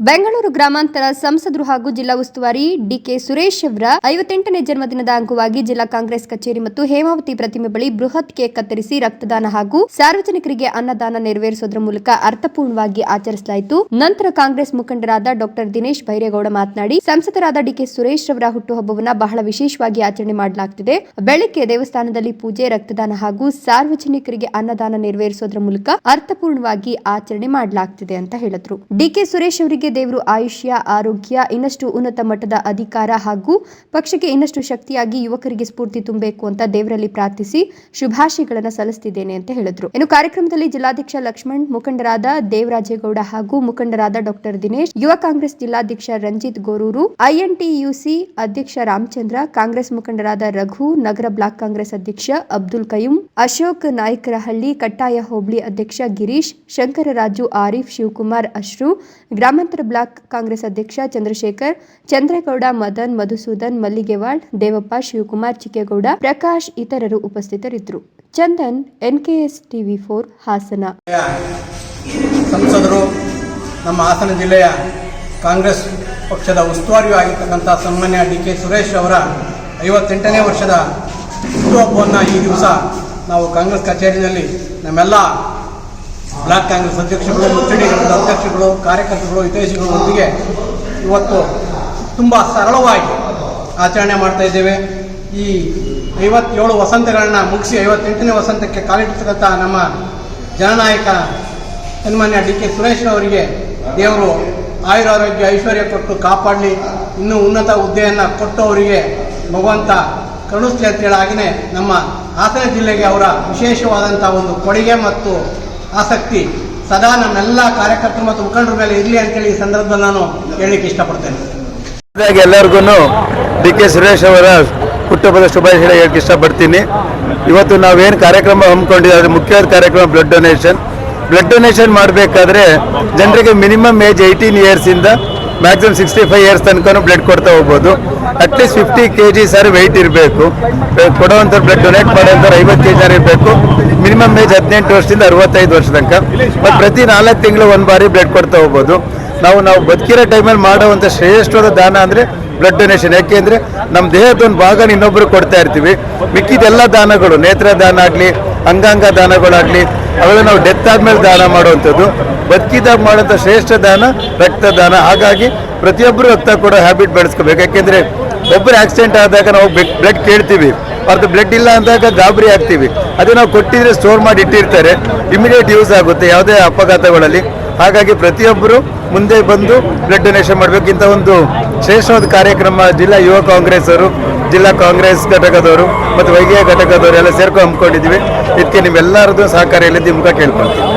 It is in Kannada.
ಬೆಂಗಳೂರು ಗ್ರಾಮಾಂತರ ಸಂಸದರು ಹಾಗೂ ಜಿಲ್ಲಾ ಉಸ್ತುವಾರಿ ಡಿಕೆ ಸುರೇಶ್ ಅವರ ಐವತ್ತೆಂಟನೇ ಜನ್ಮದಿನದ ಅಂಗವಾಗಿ ಜಿಲ್ಲಾ ಕಾಂಗ್ರೆಸ್ ಕಚೇರಿ ಮತ್ತು ಹೇಮಾವತಿ ಪ್ರತಿಮೆ ಬಳಿ ಬೃಹತ್ ಕೇಕ್ ಕತ್ತರಿಸಿ ರಕ್ತದಾನ ಹಾಗೂ ಸಾರ್ವಜನಿಕರಿಗೆ ಅನ್ನದಾನ ನೆರವೇರಿಸುವುದರ ಮೂಲಕ ಅರ್ಥಪೂರ್ಣವಾಗಿ ಆಚರಿಸಲಾಯಿತು. ನಂತರ ಕಾಂಗ್ರೆಸ್ ಮುಖಂಡರಾದ ಡಾಕ್ಟರ್ ದಿನೇಶ್ ಭೈರೇಗೌಡ ಮಾತನಾಡಿ, ಸಂಸದರಾದ ಡಿಕೆ ಸುರೇಶ್ ಅವರ ಹುಟ್ಟುಹಬ್ಬವನ್ನು ಬಹಳ ವಿಶೇಷವಾಗಿ ಆಚರಣೆ ಮಾಡಲಾಗುತ್ತಿದೆ ಬೆಳಗ್ಗೆ ದೇವಸ್ಥಾನದಲ್ಲಿ ಪೂಜೆ, ರಕ್ತದಾನ ಹಾಗೂ ಸಾರ್ವಜನಿಕರಿಗೆ ಅನ್ನದಾನ ನೆರವೇರಿಸುವುದರ ಮೂಲಕ ಅರ್ಥಪೂರ್ಣವಾಗಿ ಆಚರಣೆ ಮಾಡಲಾಗುತ್ತಿದೆ ಅಂತ ಹೇಳಿದ್ರು. ಡಿಕೆ ಸುರೇಶ್ ಅವರಿಗೆ ದೇವರು ಆಯುಷ್ಯ, ಆರೋಗ್ಯ, ಇನ್ನಷ್ಟು ಉನ್ನತ ಮಟ್ಟದ ಅಧಿಕಾರ ಹಾಗೂ ಪಕ್ಷಕ್ಕೆ ಇನ್ನಷ್ಟು ಶಕ್ತಿಯಾಗಿ ಯುವಕರಿಗೆ ಸ್ಫೂರ್ತಿ ತುಂಬಬೇಕು ಅಂತ ದೇವರಲ್ಲಿ ಪ್ರಾರ್ಥಿಸಿ ಶುಭಾಶಯಗಳನ್ನು ಸಲ್ಲಿಸುತ್ತಿದ್ದೇನೆ ಅಂತ ಹೇಳಿದ್ರು. ಇನ್ನು ಕಾರ್ಯಕ್ರಮದಲ್ಲಿ ಜಿಲ್ಲಾಧ್ಯಕ್ಷ ಲಕ್ಷ್ಮಣ್, ಮುಖಂಡರಾದ ದೇವರಾಜೇಗೌಡ ಹಾಗೂ ಮುಖಂಡರಾದ ಡಾಕ್ಟರ್ ದಿನೇಶ್, ಯುವ ಕಾಂಗ್ರೆಸ್ ಜಿಲ್ಲಾಧ್ಯಕ್ಷ ರಂಜಿತ್ ಗೋರೂರು ಐಎನ್ಟಿಯುಸಿ ಅಧ್ಯಕ್ಷ ರಾಮಚಂದ್ರ, ಕಾಂಗ್ರೆಸ್ ಮುಖಂಡರಾದ ರಘು, ನಗರ ಬ್ಲಾಕ್ ಕಾಂಗ್ರೆಸ್ ಅಧ್ಯಕ್ಷ ಅಬ್ದುಲ್ ಕಯೂಂ, ಅಶೋಕ್ ನಾಯ್ಕರಹಳ್ಳಿ, ಕಟ್ಟಾಯ ಹೋಬಳಿ ಅಧ್ಯಕ್ಷ ಗಿರೀಶ್, ಶಂಕರರಾಜು ಆರಿಫ್, ಶಿವಕುಮಾರ್ ಅಶ್ರು, ಗ್ರಾಮಾಂತರ ಬ್ಲಾಕ್ ಕಾಂಗ್ರೆಸ್ ಅಧ್ಯಕ್ಷ ಚಂದ್ರಶೇಖರ್, ಚಂದ್ರೇಗೌಡ, ಮದನ್, ಮಧುಸೂದನ್, ಮಲ್ಲಿಗೆವಾಳ್, ದೇವಪ್ಪ, ಶಿವಕುಮಾರ್, ಚಿಕ್ಕೇಗೌಡ, ಪ್ರಕಾಶ್ ಇತರರು ಉಪಸ್ಥಿತರಿದ್ದರು. Chandan, NKS TV four, Hassan. ಸಂಸದರು, ನಮ್ಮ ಹಾಸನ ಜಿಲ್ಲೆಯ ಕಾಂಗ್ರೆಸ್ ಪಕ್ಷದ ಉಸ್ತುವಾರಿ ಆಗಿರ್ತಕ್ಕಂಥ ಸನ್ಮಾನ್ಯ ಡಿ ಕೆ ಸುರೇಶ್ ಅವರ ಐವತ್ತೆಂಟನೇ ವರ್ಷದ ಹುಟ್ಟುಹಬ್ಬವನ್ನು ಈ ದಿವಸ ನಾವು ಕಾಂಗ್ರೆಸ್ ಕಚೇರಿಯಲ್ಲಿ ನಮ್ಮೆಲ್ಲ ಬ್ಲಾಕ್ ಕಾಂಗ್ರೆಸ್ ಅಧ್ಯಕ್ಷಗಳು ಮುಚ್ಚಡಿಗಳ ಅಧ್ಯಕ್ಷಗಳು ಕಾರ್ಯಕರ್ತರು ಹಿತೈಷಿಗಳೊಂದಿಗೆ ಇವತ್ತು ತುಂಬ ಸರಳವಾಗಿ ಆಚರಣೆ ಮಾಡ್ತಾ ಇದ್ದೇವೆ. ಈ ಐವತ್ತೇಳು ವಸಂತಗಳನ್ನು ಮುಗಿಸಿ ಐವತ್ತೆಂಟನೇ ವಸಂತಕ್ಕೆ ಕಾಲಿಟ್ಟಿರ್ತಕ್ಕಂಥ ನಮ್ಮ ಜನನಾಯಕ ಸನ್ಮಾನ್ಯ ಡಿ ಕೆ ಸುರೇಶ್ ಅವರಿಗೆ ದೇವರು ಆಯುರಾರೋಗ್ಯ, ಐಶ್ವರ್ಯ ಕೊಟ್ಟು ಕಾಪಾಡಲಿ. ಇನ್ನೂ ಉನ್ನತ ಹುದ್ದೆಯನ್ನು ಕೊಟ್ಟು ಅವರಿಗೆ ಭಗವಂತ ಕರುಣಿಸ್ಲಿ ಅಂತೇಳಿ ಆಗಿನೇ ನಮ್ಮ ಹಾಸನ ಜಿಲ್ಲೆಗೆ ಅವರ ವಿಶೇಷವಾದಂಥ ಒಂದು ಕೊಡುಗೆ ಮತ್ತು ಆಸಕ್ತಿ. ಸದಾ ನನ್ನೆಲ್ಲ ಕಾರ್ಯಕರ್ತರು ಮತ್ತು ಮುಖಂಡರ ಮೇಲೆ ಇರಲಿ ಅಂತೇಳಿ ಈ ಸಂದರ್ಭದಲ್ಲಿ ನಾನು ಹೇಳಲಿಕ್ಕೆ ಇಷ್ಟಪಡ್ತೇನೆ. ಎಲ್ಲರಿಗೂ ಡಿ ಕೆ ಸುರೇಶ್ ಅವರ ಹುಟ್ಟುಹಬ್ಬದ ಶುಭಾಶಯ ಹೇಳಕ್ಕೆ ಇಷ್ಟಪಡ್ತೀನಿ. ಇವತ್ತು ನಾವೇನು ಕಾರ್ಯಕ್ರಮ ಹಮ್ಮಿಕೊಂಡಿದ್ದೀವಿ ಅದರ ಮುಖ್ಯವಾದ ಕಾರ್ಯಕ್ರಮ ಬ್ಲಡ್ ಡೊನೇಷನ್ ಬ್ಲಡ್ ಡೊನೇಷನ್ ಮಾಡಬೇಕಾದ್ರೆ ಜನರಿಗೆ ಮಿನಿಮಮ್ ಏಜ್ ಏಯ್ಟೀನ್ ಇಯರ್ಸಿಂದ ಮ್ಯಾಕ್ಸಿಮಮ್ ಸಿಕ್ಸ್ಟಿ ಫೈವ್ ಇಯರ್ಸ್ ತನಕ ಬ್ಲಡ್ ಕೊಡ್ತಾ ಹೋಗ್ಬೋದು. At least fifty K G sir weight ಇರಬೇಕು. ಕೊಡುವಂಥ ಬ್ಲಡ್ ಡೊನೇಟ್ ಮಾಡೋಂಥವ್ರು ಐವತ್ತು ಕೆ ಜಿ ಇರಬೇಕು. ಮಿನಿಮಮ್ ಏಜ್ ಹದಿನೆಂಟು ವರ್ಷದಿಂದ ಅರವತ್ತೈದು ವರ್ಷ ತನಕ. ಮತ್ತು ಪ್ರತಿ ನಾಲ್ಕು ತಿಂಗಳು ಒಂದು ಬಾರಿ ಬ್ಲಡ್ ಕೊಡ್ತಾ ಹೋಗ್ಬೋದು. ನಾವು ನಾವು ಬದುಕಿರೋ ಟೈಮಲ್ಲಿ ಮಾಡುವಂಥ ಶ್ರೇಷ್ಠವಾದ ದಾನ ಅಂದರೆ ಬ್ಲಡ್ ಡೊನೇಷನ್ ಯಾಕೆಂದರೆ ನಮ್ಮ ದೇಹದ ಒಂದು ಭಾಗನ ಇನ್ನೊಬ್ಬರು ಕೊಡ್ತಾ ಇರ್ತೀವಿ. ಮಿಕ್ಕಿದೆಲ್ಲ ದಾನಗಳು, ನೇತ್ರ ದಾನ ಆಗಲಿ, ಅಂಗಾಂಗ ದಾನಗಳಾಗಲಿ, ಅವೆಲ್ಲ ನಾವು ಡೆತ್ ಆದಮೇಲೆ ದಾನ ಮಾಡುವಂಥದ್ದು. ಬದುಕಿದಾಗ ಮಾಡೋಂಥ ಶ್ರೇಷ್ಠ ದಾನ ರಕ್ತದಾನ ಹಾಗಾಗಿ ಪ್ರತಿಯೊಬ್ಬರು ರಕ್ತ ಕೂಡ ಹ್ಯಾಬಿಟ್ ಬೆಳೆಸ್ಕೋಬೇಕು. ಯಾಕೆಂದರೆ ಒಬ್ಬರು ಆಕ್ಸಿಡೆಂಟ್ ಆದಾಗ ನಾವು ಬ್ಲಡ್ ಕೇಳ್ತೀವಿ. ಅವ್ರದ್ದು ಬ್ಲಡ್ ಇಲ್ಲ ಅಂದಾಗ ಗಾಬರಿ ಆಗ್ತೀವಿ. ಅದೇ ನಾವು ಕೊಟ್ಟಿದ್ರೆ ಸ್ಟೋರ್ ಮಾಡಿ ಇಟ್ಟಿರ್ತಾರೆ. ಇಮಿಡಿಯೇಟ್ ಯೂಸ್ ಆಗುತ್ತೆ ಯಾವುದೇ ಅಪಘಾತಗಳಲ್ಲಿ. ಹಾಗಾಗಿ ಪ್ರತಿಯೊಬ್ಬರು ಮುಂದೆ ಬಂದು ಬ್ಲಡ್ ಡೊನೇಷನ್ ಮಾಡಬೇಕು. ಇಂಥ ಒಂದು ಶ್ರೇಷ್ಠವಾದ ಕಾರ್ಯಕ್ರಮ ಜಿಲ್ಲಾ ಯುವ ಕಾಂಗ್ರೆಸ್ ಅವರು, ಜಿಲ್ಲಾ ಕಾಂಗ್ರೆಸ್ ಘಟಕದವರು ಮತ್ತು ವೈದ್ಯ ಘಟಕದವರು ಎಲ್ಲ ಸೇರ್ಕೊಂಡು ಹಮ್ಮಿಕೊಂಡಿದ್ದೀವಿ. ಇದಕ್ಕೆ ನಿಮ್ಮೆಲ್ಲರದ್ದು ಸಹಕಾರ ಇಲ್ಲದೆ ಮುಖ ಕೇಳ್ಕೊಳ್ತೀನಿ.